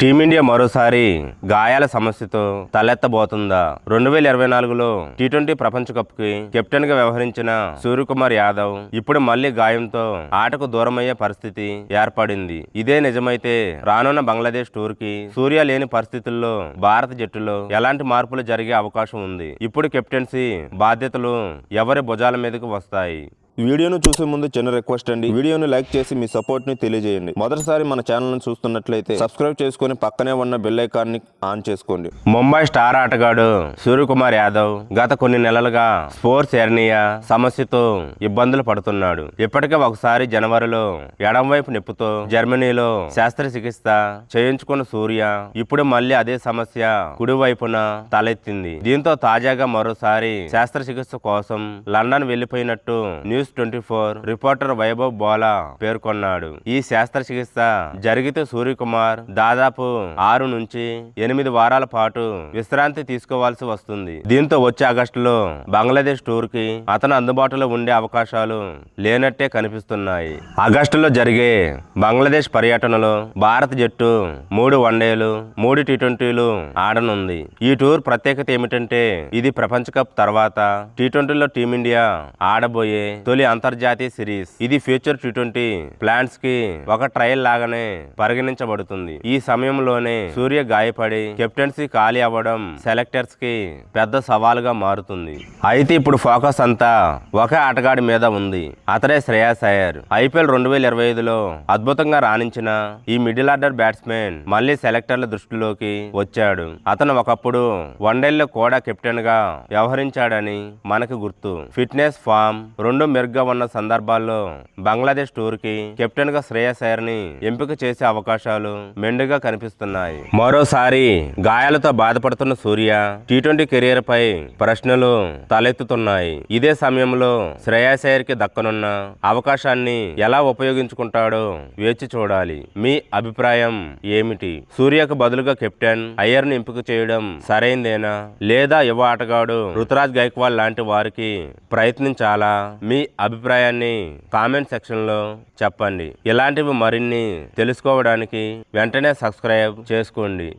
Team India మరోసారి గాయాల సమస్యతో తలెత్తబోతుందా? రెండు వేల ఇరవై నాలుగులో టీ ట్వంటీ ప్రపంచ కప్కి కెప్టెన్గా వ్యవహరించిన సూర్యకుమార్ యాదవ్ ఇప్పుడు మళ్ళీ గాయంతో ఆటకు దూరమయ్యే పరిస్థితి ఏర్పడింది. ఇదే నిజమైతే రానున్న బంగ్లాదేశ్ టూర్కి సూర్య లేని పరిస్థితుల్లో భారత జట్టులో ఎలాంటి మార్పులు జరిగే అవకాశం ఉంది? ఇప్పుడు కెప్టెన్సీ బాధ్యతలు ఎవరి భుజాల మీదకు వస్తాయి? వీడియోను చూసే ముందు చిన్న రిక్వెస్ట్ అండి. వీడియోను లైక్ చేసి మీ సపోర్ట్ని తెలియజేయండి. మొదటిసారి మన ఛానల్ను చూస్తున్నట్లయితే సబ్స్క్రైబ్ చేసుకొని పక్కనే ఉన్న బెల్ ఐకాన్ని ఆన్ చేసుకోండి. ముంబై స్టార్ ఆటగాడు సూర్యకుమార్ యాదవ్ గత కొన్ని నెలలుగా స్పోర్ట్స్ ఎర్నియా సమస్యతో ఇబ్బందులు పడుతున్నాడు. ఇప్పటికే ఒకసారి జనవరిలో ఎడంవైపు నొప్పితో జర్మనీలో శస్త్రచికిత్స చేయించుకున్న సూర్య ఇప్పుడు మళ్ళీ అదే సమస్య కుడి వైపున తలెత్తింది. దీంతో తాజాగా మరోసారి శస్త్రచికిత్స కోసం London వెళ్ళిపోయినట్టు news twenty four reporter Vaibhav Bhola పేర్కొన్నాడు. ఈ శస్త్రచికిత్స జరిగితే సూర్యకుమార్ దాదాపు ఆరు నుంచి ఎనిమిది వారాల పాటు విశ్రాంతి తీసుకోవాల్సి వస్తుంది. దీంతో వచ్చే ఆగస్టులో బంగ్లాదేశ్ టూర్కి అతను అందుబాటులో ఉండే అవకాశాలు లేనట్టే కనిపిస్తున్నాయి. ఆగస్టులో జరిగే బంగ్లాదేశ్ పర్యటనలో భారత జట్టు మూడు వన్డేలు మూడు టీ ట్వంటీలు ఆడనుంది. ఈ టూర్ ప్రత్యేకత ఏమిటంటే ఇది ప్రపంచ కప్ తర్వాత టీ ట్వంటీలో టీమిండియా ఆడబోయే తొలి అంతర్జాతీయ సిరీస్. ఇది ఫ్యూచర్ టీ ట్వంటీ ప్లాన్స్కి ఒక ట్రయల్ లాగానే పరిగణించబడుతుంది. ఈ సమయంలోనే సూర్య గాయపడి కెప్టెన్సీ ఖాళీ అవ్వడం సెలెక్టర్స్కి పెద్ద సవాలుగా మారుతుంది. అయితే ఇప్పుడు ఫోకస్ అంతా ఒకే ఆటగాడి మీద ఉంది. అతడే శ్రేయాస్ అయ్యర్. ఐపీఎల్ రెండు వేల ఇరవై ఐదులో అద్భుతంగా రాణించిన ఈ మిడిల్ ఆర్డర్ బ్యాట్స్మెన్ మళ్ళీ సెలెక్టర్ల దృష్టిలోకి వచ్చాడు. అతను ఒకప్పుడు వన్డేల్లో కూడా కెప్టెన్గా వ్యవహరించాడని మనకు గుర్తు. ఫిట్నెస్ ఫామ్ రెండు మెరుగ్గా ఉన్న సందర్భాల్లో బంగ్లాదేశ్ టూర్కి కెప్టెన్గా శ్రేయస్ అయ్యర్ని ఎంపిక చేసే అవకాశాలు మెండుగా కనిపిస్తున్నాయి. మరోసారి గాయాలతో బాధపడుతున్న సూర్య టీ ట్వంటీ కెరీర్ పై ప్రశ్నలు తలెత్తుతున్నాయి. ఇదే సమయంలో శ్రేయస్ అయ్యర్కి దక్కనున్న అవకాశాన్ని ఎలా ఉపయోగించుకుంటాడో వేచి చూడాలి. మీ అభిప్రాయం ఏమిటి? సూర్యకు బదులుగా కెప్టెన్ అయ్యర్ని ఎంపిక చేయడం సరైందేనా? లేదా యువ ఆటగాడు రుతురాజ్ గైక్వాల్ లాంటి వారికి ప్రయత్నించాలా? మీ అభిప్రాయాన్ని కామెంట్ సెక్షన్లో చెప్పండి. ఇలాంటివి మరిన్ని తెలుసుకోవడానికి వెంటనే సబ్స్క్రైబ్ చేసుకోండి.